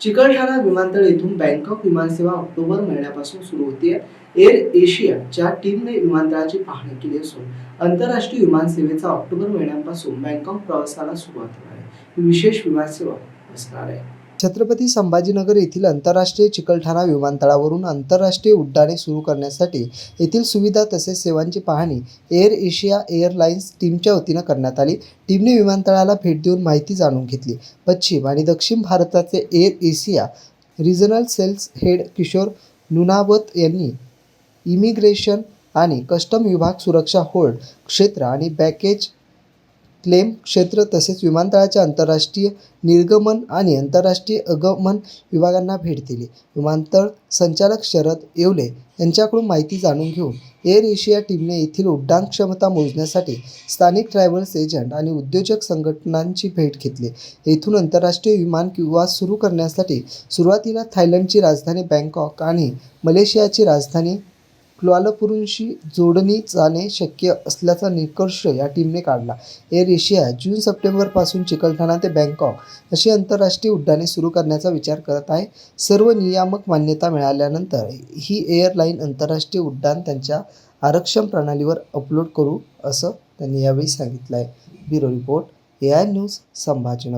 चिकलठाणा विमानतळ येथून बँकॉक विमानसेवा ऑक्टोबर महिन्यापासून सुरू होते एअर एशियाच्या टीमने विमानतळाची पाहणी केली असून आंतरराष्ट्रीय विमानसेवेचा ऑक्टोबर महिन्यापासून बँकॉक प्रवासाला सुरुवात होणार आहे. ही विशेष विमानसेवा असणार आहे. छत्रपती संभाजीनगर येथील आंतरराष्ट्रीय चिकलठाणा विमानतळावरून आंतरराष्ट्रीय उड्डाणे सुरू करण्यासाठी येथील सुविधा तसेच सेवांची पाहणी एअर एशिया एअरलाइन्स टीमच्या वतीनं करण्यात आली. टीमने विमानतळाला भेट देऊन माहिती जाणून घेतली. पश्चिम आणि दक्षिण भारताचे Air Asia regional sales head Kishor Nunavat यांनी इमिग्रेशन आणि कस्टम विभाग सुरक्षा होल्ड क्षेत्र आणि बॅकेज क्लेम क्षेत्र तसेच विमानतळाच्या आंतरराष्ट्रीय निर्गमन आणि आंतरराष्ट्रीय अगमन विभागांना भेट दिली. विमानतळ संचालक शरद येवले यांच्याकडून माहिती जाणून घेऊन एअर एशिया टीमने येथील उड्डाण क्षमता मोजण्यासाठी स्थानिक ट्रॅव्हल्स एजंट आणि उद्योजक संघटनांची भेट घेतली. येथून आंतरराष्ट्रीय विमान किंवा सुरू करण्यासाठी सुरुवातीला थायलंडची राजधानी बँकॉक आणि मलेशियाची राजधानी क्वालालंपूरशी जोडणी जाणे शक्य असल्याचा निष्कर्ष या टीमने काढला. एअर एशिया जून सप्टेंबरपासून चिकलठाणा ते बँकॉक अशी आंतरराष्ट्रीय उड्डाणे सुरू करण्याचा विचार करत आहे. सर्व नियामक मान्यता मिळाल्यानंतर ही एअरलाईन आंतरराष्ट्रीय उड्डाण त्यांच्या आरक्षण प्रणालीवर अपलोड करू असं त्यांनी यावेळी सांगितलं आहे bureau report A I news Sambhajinagar.